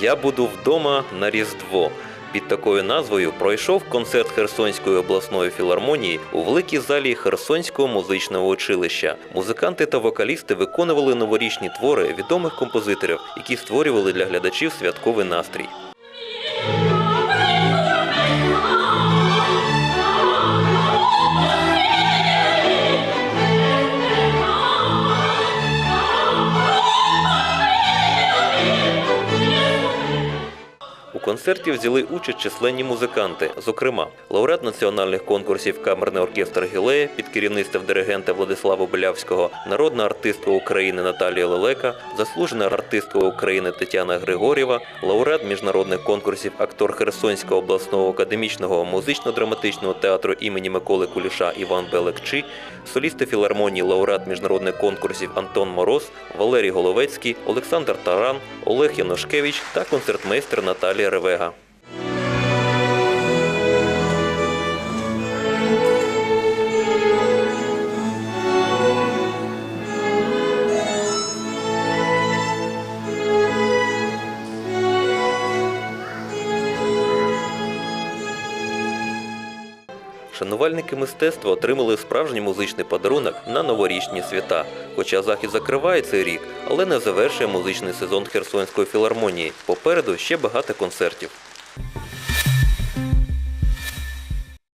Я буду вдома на Різдво. Під такою назвою пройшов концерт Херсонської обласної філармонії у великій залі Херсонського музичного училища. Музиканти та вокалісти виконували новорічні твори відомих композиторів, які створювали для глядачів святковий настрій. У концерті взяли участь численні музиканти, зокрема, лауреат національних конкурсів камерний оркестр Гілея під керівництвом диригента Владислава Белявського, народна артистка України Наталія Лелека, заслужена артистка України Тетяна Григорєва, лауреат міжнародних конкурсів актор Херсонського обласного академічного музично-драматичного театру імені Миколи Куліша Іван Белекчі, солісти філармонії лауреат міжнародних конкурсів Антон Мороз, Валерій Головецький, Олександр Таран, Олег Янушкевич та концертмейстер Наталія Ревега. Шанувальники мистецтва отримали справжній музичний подарунок на новорічні свята. Хоча захід закриває цей рік, але не завершує музичний сезон Херсонської філармонії. Попереду ще багато концертів.